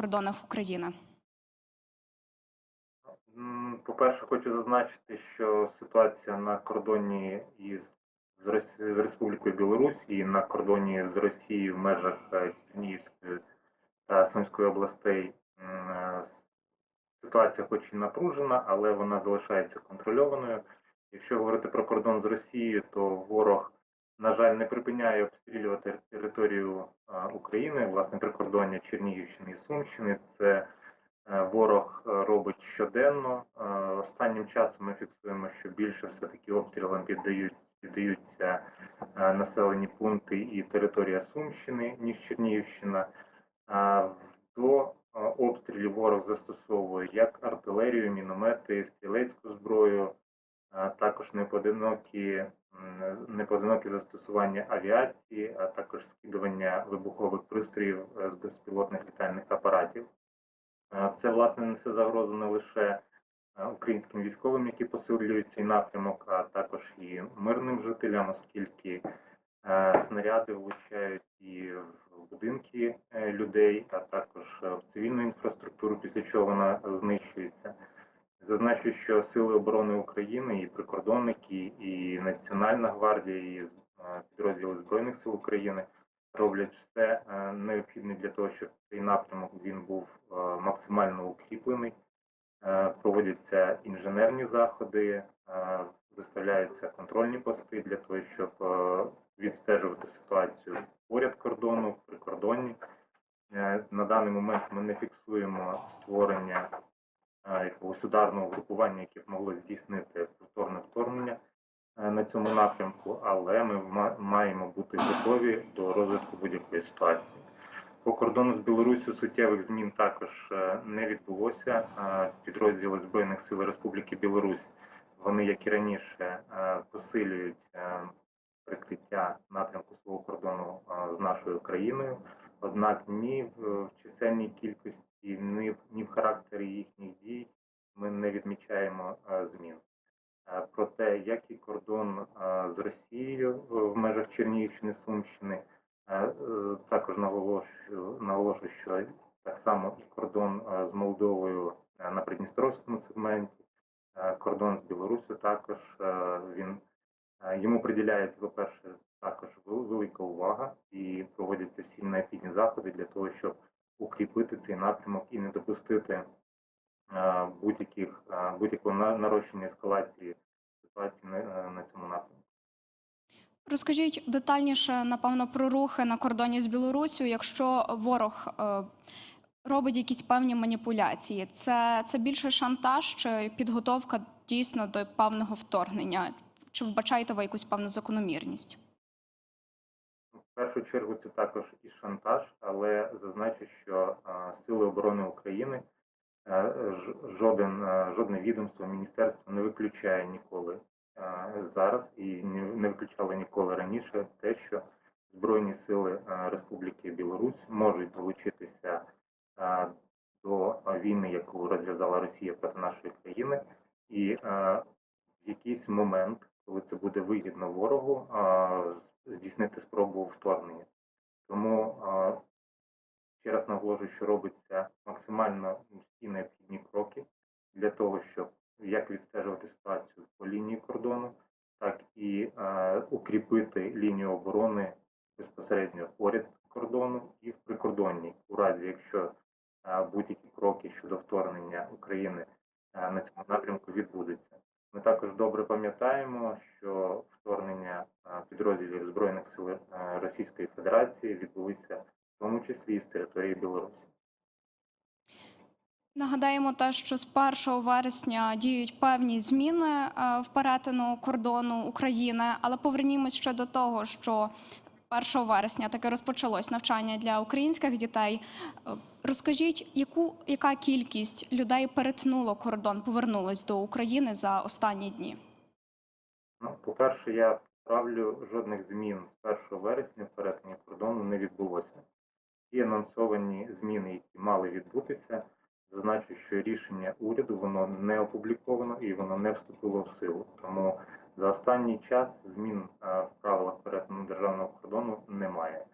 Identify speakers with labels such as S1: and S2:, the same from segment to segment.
S1: кордонах України?
S2: По-перше, хочу зазначити, що ситуація на кордоні із з Республікою Білорусь і на кордоні з Росією в межах е, Чернігівської та Сумської областей е, ситуація хоч і напружена, але вона залишається контрольованою. Якщо говорити про кордон з Росією, то ворог, на жаль, не припиняє обстрілювати територію України, власне, прикордоння Чернігівщини і Сумщини. Це е, ворог е, робить щоденно. Е, Останнім часом ми фіксуємо, що більше все-таки обстрілам піддають, піддаються населені пункти і територія Сумщини, ніж Чернігівщина. До обстрілів ворог застосовує як артилерію, міномети, стрілецьку зброю, також непоодинокі, м, непоодинокі застосування авіації, а також скидування вибухових пристроїв е, з безпілотних літальних апаратів. Це власне несе загрозу не лише е, українським військовим, які посилюють цей напрямок, а також і мирним жителям, оскільки е, снаряди влучають і в будинки людей, а також в цивільну інфраструктуру, після чого вона знищується. Зазначу, що Сили оборони України і прикордонники, і Національна гвардія, і е, підрозділи Збройних сил України роблять все е, необхідне для того, щоб цей напрямок він був е, максимально укріплений. Проводяться інженерні заходи, виставляються контрольні пости для того, щоб відстежувати ситуацію поряд кордону, прикордонні. На даний момент ми не фіксуємо ударного групування, яке могло здійснити повторне вторгнення е, на цьому напрямку, але ми ма- маємо бути готові до розвитку будь-якої ситуації. По кордону з Білоруссю суттєвих змін також е, не відбулося. Е, Підрозділи Збройних сил Республіки Білорусь, вони, як і раніше, посилюють прикриття напрямку свого кордону з нашою країною. Однак ні в чисельній кількості, ні в характері їхніх дій ми не відмічаємо е, змін. Е, Проте, як і кордон е, з Росією в межах Чернігівщини, Сумщини, також наголошую, наголошую, що так само і кордон з Молдовою на Придністровському сегменті, кордон з Білоруссю також він йому приділяється, по-перше, також вел- велика увага і проводяться всі необхідні заходи для того, щоб укріпити цей напрямок і не допустити будь-яких е, будь-якого на- нарощення ескалації ситуації на, е, на цьому напрямку.
S1: Розкажіть детальніше, напевно, про рухи на кордоні з Білоруссю, якщо ворог е, робить якісь певні маніпуляції. Це, це більше шантаж чи підготовка дійсно до певного вторгнення? Чи вбачаєте ви якусь певну закономірність?
S2: В першу чергу це також і шантаж, але зазначу, що е, Сили оборони України е, жоден, е, жодне відомство, міністерство не виключає ніколи е, зараз і не виключало ніколи раніше те, що Збройні сили е, Республіки Білорусь можуть долучитися е, до війни, яку розв'язала Росія проти нашої країни, і е, в якийсь момент, коли це буде вигідно ворогу, е, здійснити спробу вторгнення. Тому е, ще раз наголошую, що робиться максимально всі необхідні кроки для того, щоб як відстежувати ситуацію по лінії кордону, так і е, укріпити лінію оборони безпосередньо поряд кордону і в прикордонні, у разі якщо е, будь-які кроки щодо вторгнення України е, на цьому напрямку відбудуться. Ми також добре пам'ятаємо, що вторгнення е, підрозділів Збройних сил е, Російської Федерації відбулися тому числі і з території Білорусі.
S1: Нагадаємо те, що з 1 вересня діють певні зміни е, в перетину кордону України, але повернімось ще до того, що 1 вересня таки розпочалось навчання для українських дітей. Е, Розкажіть, яку яка кількість людей перетнуло кордон, повернулось до України за останні дні?
S2: Ну, по-перше, я правлю жодних змін з 1 вересня перетині кордону не відбулося. Ті анонсовані зміни, які мали відбутися, зазначу, що рішення уряду воно не опубліковано і воно не вступило в силу. Тому за останній час змін е, в правилах перетину державного кордону немає.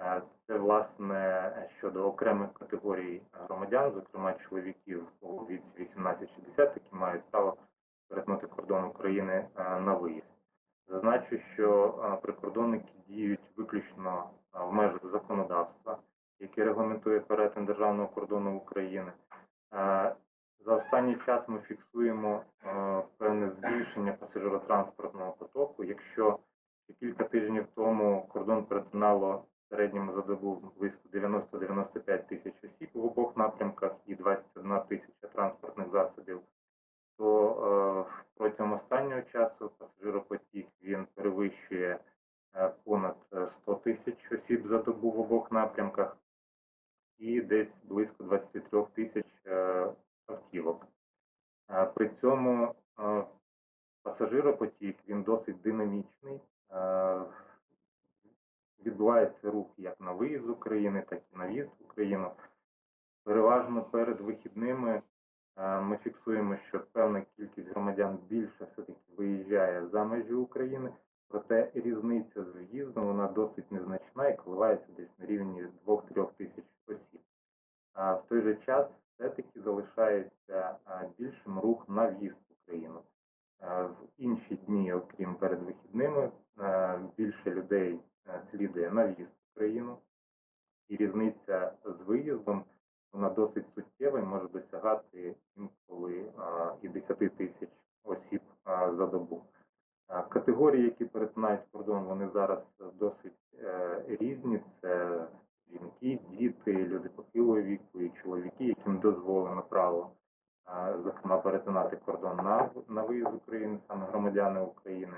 S2: Е, Це власне щодо окремих категорій громадян, зокрема чоловіків у віці 18-60, які мають право перетнути кордон України е, на виїзд. Зазначу, що прикордонники діють виключно е, в межах законодавства, яке регламентує державного кордону України. Е, За останній час ми фіксуємо е, певне збільшення пасажиротранспортного потоку. Якщо кілька тижнів тому кордон перетинало в середньому за добу близько 90-95 тисяч осіб в обох напрямках і 21 тисяча транспортних засобів, то е, протягом останнього часу пасажиропотік він перевищує понад е, 100 тисяч осіб за добу в обох напрямках і десь близько 23 тисяч е, автівок. Е, При цьому е, пасажиропотік він досить динамічний. Відбувається рух як на виїзд з України, так і на в'їзд в Україну. Переважно перед вихідними ми фіксуємо, що певна кількість громадян більше все-таки виїжджає за межі України, проте різниця з в'їздом вона досить незначна і коливається десь на рівні 2-3 тисяч осіб. В той же час все-таки залишається більшим рух на в'їзд в Україну. В інші дні, окрім перед вихідними, більше людей слідує на в'їзд в Україну, і різниця з виїздом вона досить суттєва і може досягати інколи і 10 тисяч осіб за добу. Категорії, які перетинають кордон, вони зараз досить е, різні. Це жінки, діти, люди похилого віку і чоловіки, яким дозволено право, зокрема, перетинати кордон на, на виїзд України, саме громадяни України.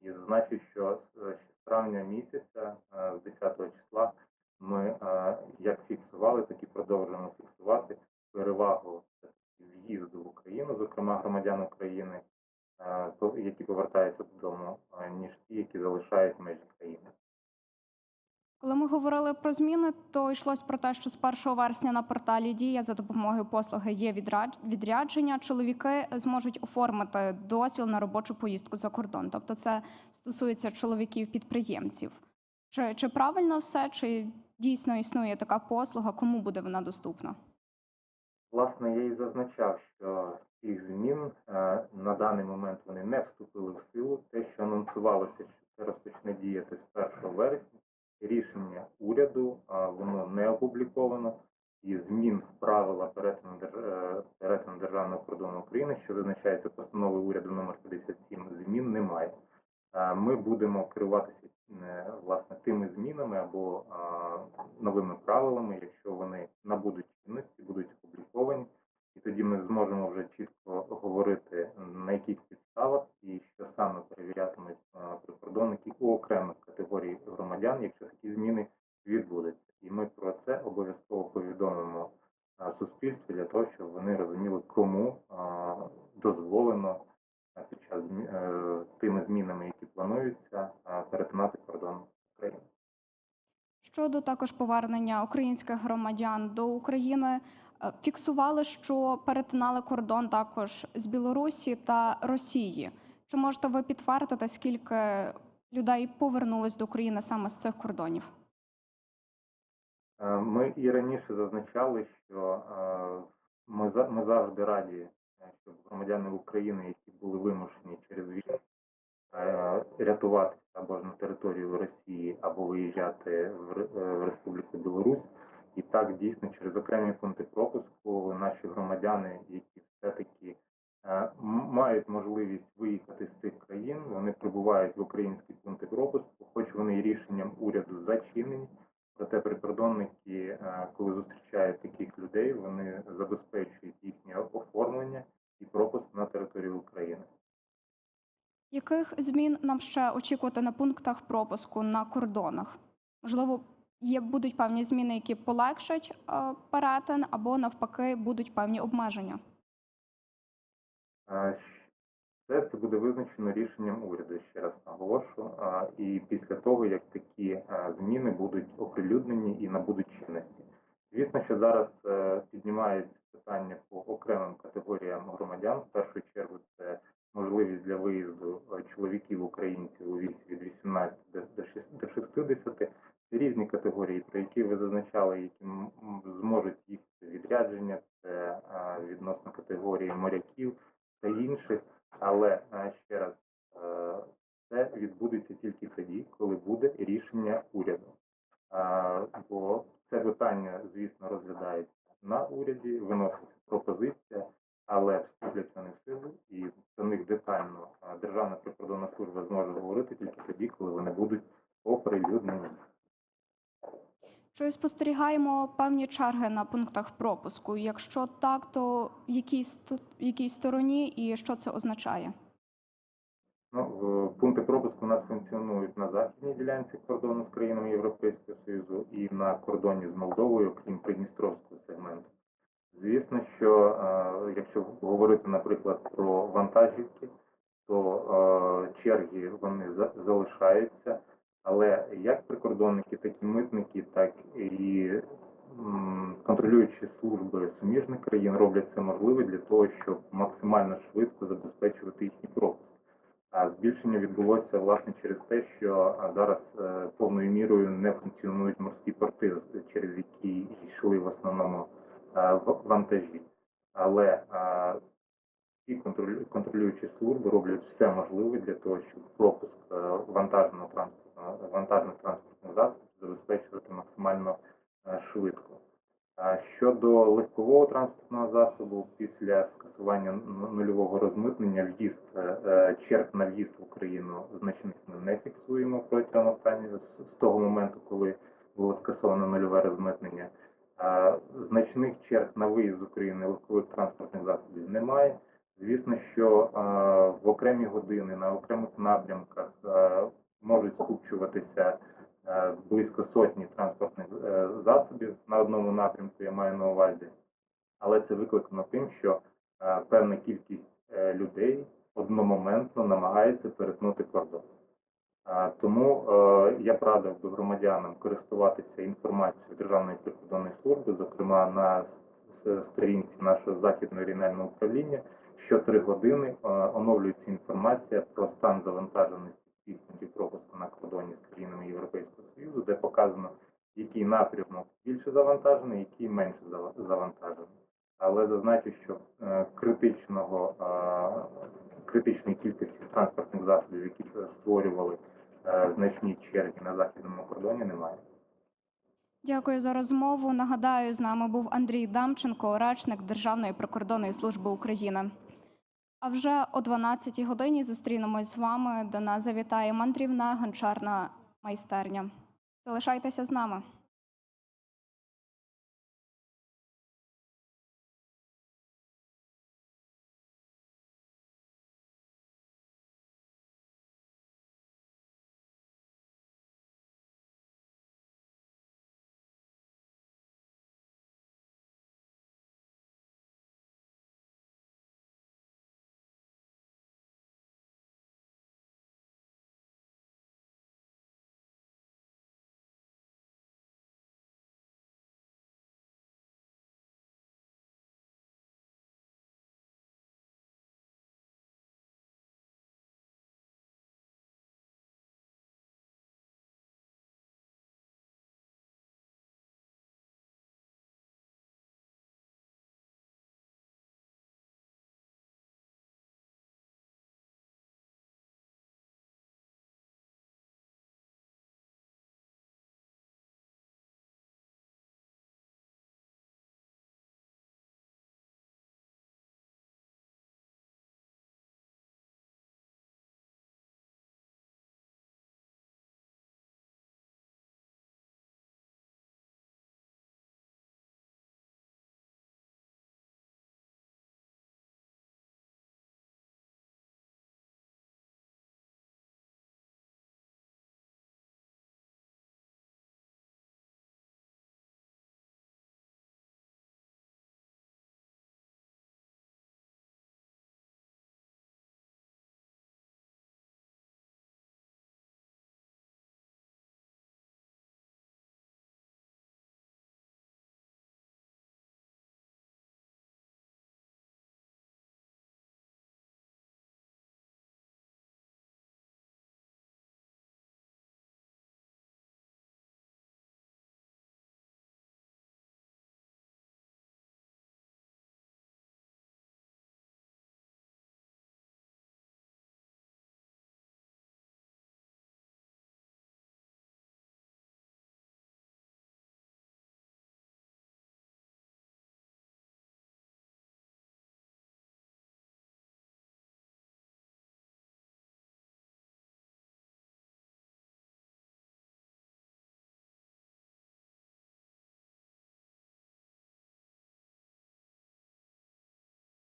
S2: І зазначу, що з травня місяця, з 10 числа, ми як фіксували, так і продовжуємо фіксувати перевагу в'їзду в Україну, зокрема громадян України, які повертаються додому, ніж ті, які залишають межі країни.
S1: Коли ми говорили про зміни, то йшлось про те, що з 1 вересня на порталі Дія за допомогою послуги є відряд- відрядження. Чоловіки зможуть оформити дозвіл на робочу поїздку за кордон. Тобто, це стосується чоловіків-підприємців. Чи, чи правильно все, чи дійсно існує така послуга? Кому буде вона доступна?
S2: Власне, я і зазначав, що цих змін е, на даний момент вони не вступили в силу. Те, що анонсувалося, що це розпочне діяти з 1 вересня, рішення уряду, а воно не опубліковано, і змін в правила перетину, е, перетину державного кордону України, що визначається постановою уряду номер 57, змін немає. Е, Ми будемо керуватися е, власне тими змінами або новими правилами, якщо вони набудуть чинності, будуть опубліковані, і тоді ми зможемо вже чітко говорити на яких підставах і що саме перевірятимуть а, прикордонники у окремих категорій громадян, якщо такі зміни відбудуться. І ми про це обов'язково повідомимо суспільству для того, щоб вони розуміли, кому дозволено під час е, тими змінами, які плануються, перетинати кордон України.
S1: Щодо також повернення українських громадян до України, е, фіксували, що перетинали кордон також з Білорусі та Росії. Чи можете ви підтвердити, скільки людей повернулись до України саме з цих кордонів?
S2: Е, Ми і раніше зазначали, що е, ми, ми завжди раді, е, щоб громадяни України, які були вимушені через війну е, рятуватися або ж на територію Росії, або виїжджати е, в Республіку Білорусь. І так дійсно через окремі пункти пропуску наші громадяни, які все-таки е, мають можливість виїхати з цих країн, вони прибувають в українські пункти пропуску, хоч вони і рішенням уряду зачинені. Проте прикордонники, е, коли зустрічають таких людей, вони забезпечують їхнє оформлення і пропуск на територію України.
S1: Яких змін нам ще очікувати на пунктах пропуску на кордонах? Можливо, є будуть певні зміни, які полегшать е, перетин, або навпаки будуть певні обмеження.
S2: Е, Все це буде визначено рішенням уряду, ще раз наголошу. І після того, як такі е, зміни будуть оприлюднені і набудуть чинності. Звісно, що зараз е, піднімається питання по окремим категоріям громадян. В першу чергу це можливість для виїзду е, чоловіків українців у віці від 18 до до до 60 матеріали, які
S1: Чи спостерігаємо певні черги на пунктах пропуску? Якщо так, то в якій, в якій стороні і що це означає?
S2: Ну, пункти пропуску у нас функціонують на західній ділянці кордону з країнами Європейського Союзу і на кордоні з Молдовою, крім Придністровського сегменту. Звісно, що е, якщо говорити, наприклад, про вантажівки, то е, черги вони залишаються, але як прикордонники, так і митники, так і контролюючі служби суміжних країн роблять це можливе для того, щоб максимально швидко забезпечувати їхній пропуск. А збільшення відбулося власне через те, що зараз е, повною мірою не функціонують морські порти, через які йшли в основному вантажі. Але ці контролюючі служби роблять все можливе для того, щоб пропуск е, вантажного транспортного вантажних транспортних засобів забезпечувати максимально е, швидко. Щодо легкового транспортного засобу, після скасування нульового розмитнення в'їзд е, е, черг на в'їзд в Україну значних ми не фіксуємо протягом останнього з того моменту, коли було скасовано нульове розмитнення. Значних черг на виїзд з України легкових транспортних засобів немає. Звісно, що в окремі години на окремих напрямках е, можуть скупчуватися е, близько транспортних е, засобів на одному напрямку, я маю на увазі. Але це викликано тим, що е, певна кількість е, людей одномоментно намагається перетнути кордон. Тому я радив би громадянам користуватися інформацією Державної прикордонної служби, зокрема на сторінці нашого західного регіонального управління. Що три години оновлюється інформація про стан завантаженості пропуску на кордоні з країнами Європейського Союзу, де показано, який напрямок більше завантажений, який менше зава- завантажений. Але зазначу, що е, критичного е, критичної кількості транспортних засобів, які створювали е, значні черги на західному кордоні, немає.
S1: Дякую за розмову. Нагадаю, з нами був Андрій Дамченко, речник Державної прикордонної служби України. А вже о 12-й годині зустрінемось з вами. До нас завітає мандрівна гончарна майстерня. Залишайтеся з нами.